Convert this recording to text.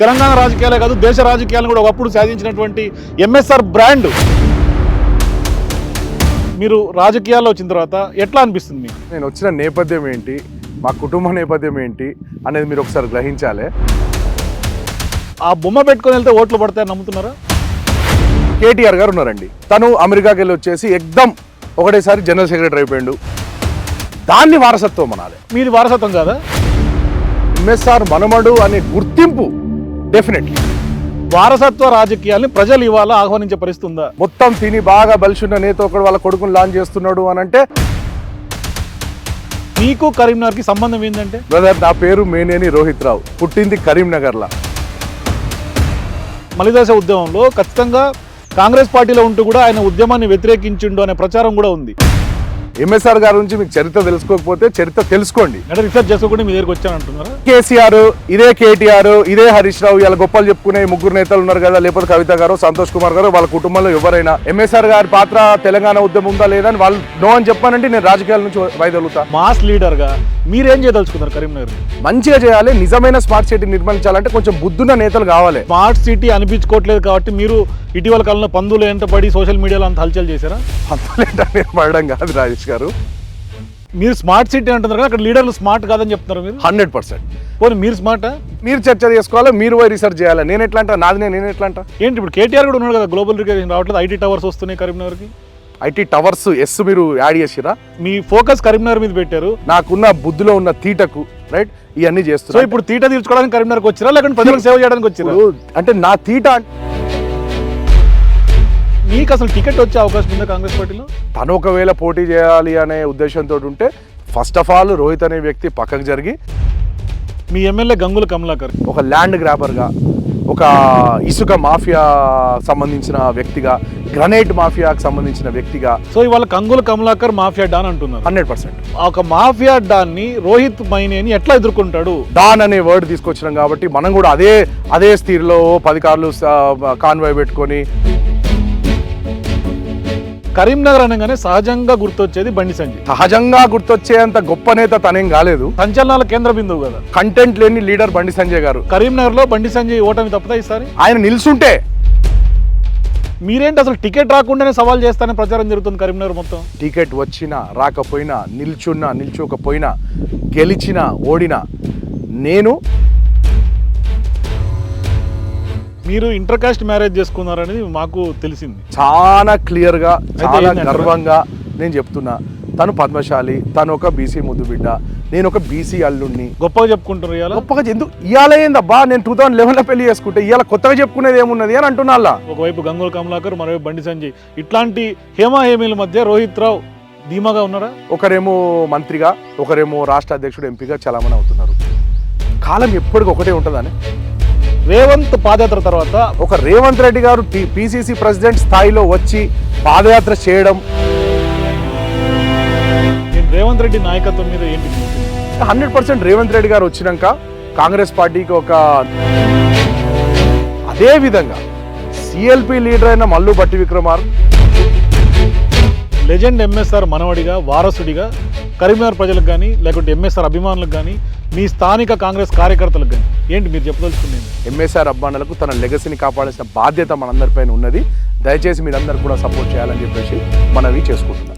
తెలంగాణ రాజకీయాలే కాదు దేశ రాజకీయాలను కూడా ఒకప్పుడు సాధించినటువంటి ఎంఎస్ఆర్ బ్రాండ్. మీరు రాజకీయాల్లో వచ్చిన తర్వాత ఎట్లా అనిపిస్తుంది మీకు? నేను వచ్చిన నేపథ్యం ఏంటి? మా కుటుంబ నేపథ్యం ఏంటి? అనేది మీరు ఒకసారి గ్రహించాలి. ఆ బొమ్మ పెట్టుకొని వెళ్తే ఓట్లు పడతాయని నమ్ముతున్నారా? కేటీఆర్ గారు ఉన్నారండి. తను అమెరికాకి వెళ్ళి వచ్చేసి ఎగ్దమ్ ఒకటేసారి జనరల్ సెక్రటరీ అయిపోయాడు. దాన్ని వారసత్వం అనాలి. మీది వారసత్వం కాదా? ఎంఎస్ఆర్ మనమడు అనే గుర్తింపు డెఫినెట్లీ వారసత్వ రాజకీయాల్ని ప్రజలు ఇవాళ ఆహ్వానించే పరిస్థితి ఉందా? మొత్తం తిని బాగా బలిసున్న నేత ఒకడు వాళ్ళ కొడుకుని లాంచ్ చేస్తున్నాడు అని అంటే మీకు కరీంనగర్కి సంబంధం ఏంటంటే బ్రదర్ నా పేరు మేనేని రోహిత్ రావు పుట్టింది కరీంనగర్లా. మలిదశ ఉద్యమంలో ఖచ్చితంగా కాంగ్రెస్ పార్టీలో ఉంటూ కూడా ఆయన ఉద్యమాన్ని వ్యతిరేకించిండు అనే ప్రచారం కూడా ఉంది. ఎంఎస్ఆర్ గారి నుంచి మీకు చరిత్ర తెలుసుకోకపోతే చరిత్ర తెలుసుకోండి. అంటే రిసెర్చ్ చేసుకోకుండా మీ దగ్గరికి వచ్చానంటున్నారా కేసీఆర్ ఇదే కేటీఆర్ ఇదే హరీష్ రావు ఇలా గొప్పలు చెప్పుకునే ముగ్గురు నేతలు ఉన్నారు కదా లేకపోతే కవిత గారు సంతోష్ కుమార్ గారు వాళ్ళ కుటుంబంలో ఎవరైనా ఎంఎస్ఆర్ గారి పాత్ర తెలంగాణ ఉద్యమం ఉందా లేదా అని వాళ్ళు నో అని చెప్పానంటే నేను రాజకీయాల నుంచి వైదొలుగుతా మాస్ లీడర్గా మీరేం చేయదలుచుకున్నారు కరీంనగర్ మంచిగా చేయాలి నిజమైన స్మార్ట్ సిటీ నిర్మించాలంటే కొంచెం బుద్ధున్న నేతలు కావాలి. స్మార్ట్ సిటీ అనిపించుకోవట్లేదు కాబట్టి మీరు ఇటీవల కాలంలో పందులు ఎంత పడి సోషల్ మీడియాలో అంత హల్చల్ చేశారా? నేను పడడం కాదు రాజేష్. గారు. మీరు స్మార్ట్ సిటీ అంటున్నారు కదా అక్కడ లీడర్లు స్మార్ట్ కాదని చెప్తున్నారు మీరు. Hundred percent. పోనీ మీరు స్మార్టా? మీరు చర్చ చేసుకోవాలి మీరు పోయి రీసెర్చ్ చేయాలి. నేను ఎట్లా అంటా నాది నేను ఎట్లా అంటా ఏంటి ఇప్పుడు కేటీఆర్ కూడా ఉన్నాడు కదా గ్లోబల్ రికగ్నిషన్ రావట్లేదు? ఐటీ టవర్స్ వస్తున్నాయి కరీంనగర్కి. ఐటీ టవర్స్ ఎస్ మీరు యాడ్ చేసిరా? మీ ఫోకస్ కరీంనగర్ మీద పెట్టారు. నాకున్న బుద్ధిలో ఉన్న తీటకు రైట్? ఇవన్నీ సో చేస్తున్నా. ఇప్పుడు తీట తీర్చుకోవడానికి కరీంనగర్కి వచ్చిరా లేకుంటే ప్రజలకు సేవ చేయడానికి వచ్చిరా? అంటే నా తీట మీకు అసలు టికెట్ వచ్చే అవకాశం ఉందా కాంగ్రెస్ పార్టీలో? తను ఒకవేళ పోటీ చేయాలి అనే ఉద్దేశంతో ఉంటే ఫస్ట్ ఆఫ్ ఆల్ రోహిత్ అనే వ్యక్తి పక్కకు జరిగి మీ ఎమ్మెల్యే గంగుల కమలాకర్. ఒక ల్యాండ్ గ్రాబర్గా ఒక ఇసుక మాఫియా సంబంధించిన వ్యక్తిగా గ్రనైట్ మాఫియాకి సంబంధించిన వ్యక్తిగా సో ఇవాళ కంగుల కమలాకర్ మాఫియా డాన్ అంటున్నారు. Hundred percent. ఒక మాఫియా డాన్ని రోహిత్ మైనేని ఎట్లా ఎదుర్కొంటాడు? డాన్ అనే వర్డ్ తీసుకొచ్చినాం కాబట్టి మనం కూడా అదే అదే స్థితిలో పది కార్లు కాన్వాయ్ పెట్టుకొని కరీంనగర్ అనగానే సహజంగా గుర్తొచ్చేది బండి సంజయ్. సహజంగా గుర్తొచ్చేంత గొప్ప నేత తనేం కాలేదు. సంచలనాల కేంద్ర బిందువు కదా. కంటెంట్ లేని లీడర్ బండి సంజయ్ గారు. కరీంనగర్లో బండి సంజయ్ ఓటమి తప్పుతా ఈసారి? ఆయన నిల్చుంటే మీరేంటి అసలు టికెట్ రాకుండానే సవాల్ చేస్తానని ప్రచారం జరుగుతుంది కరీంనగర్ మొత్తం? టికెట్ వచ్చినా రాకపోయినా నిల్చున్నా నిల్చోకపోయినా గెలిచినా ఓడినా నేను మీరు ఇంటర్ కాస్ట్ మ్యారేజ్ చేసుకున్నారనేది మాకు తెలిసింది. చాలా క్లియర్గా చాలా? గర్వంగా నేను చెప్తున్నా తను పద్మశాలి తను ఒక బీసీ ముద్దు బిడ్డ నేను ఒక బీసీ అల్లుడిని గొప్పగా చెప్పుకుంటారు ఇవాళ? గొప్పగా ఎందుకు ఇవాళ ఏందబ్బా నేను టూ థౌసండ్ లెవెన్లో పెళ్ళి చేసుకుంటే ఇవాళ కొత్తగా చెప్పుకునేది ఏమున్నది అని అంటున్నా. ఒకవైపు గంగుల కమలాకర్ మరోవైపు బండి సంజయ్. ఇట్లాంటి హేమాహేమీల మధ్య రోహిత్ రావు ధీమాగా ఉన్నారా? ఒకరేమో మంత్రిగా ఒకరేమో రాష్ట్ర అధ్యక్షుడు ఎంపీగా చలామణి అవుతున్నారు. కాలం ఎప్పటికి ఒకటే ఉంటుందని రేవంత్ పాదయాత్ర తర్వాత ఒక రేవంత్ రెడ్డి గారు పిసిసి ప్రెసిడెంట్ స్థాయిలో వచ్చి పాదయాత్ర చేయడం రేవంత్ రెడ్డి నాయకత్వం మీద ఏంటి? హండ్రెడ్ పర్సెంట్ రేవంత్ రెడ్డి గారు వచ్చినాక కాంగ్రెస్ పార్టీకి ఒక అదే విధంగా సిఎల్పి లీడర్ అయిన మల్లు బట్టి విక్రమార్ లెజెండ్ ఎంఎస్ఆర్ మనవడిగా వారసుడిగా కరీంనగర్ ప్రజలకు కానీ లేకుంటే ఎంఎస్ఆర్ అభిమానులకు కానీ మీ స్థానిక కాంగ్రెస్ కార్యకర్తలకు కానీ ఏంటి మీరు చెప్పదలుచుకునేది? ఎంఎస్ఆర్ అభిమానులకు తన లెగసీని కాపాడాల్సిన బాధ్యత మనందరిపైన ఉన్నది. దయచేసి మీరందరూ కూడా సపోర్ట్ చేయాలని చెప్పేసి మనవి చేసుకుంటున్నాం.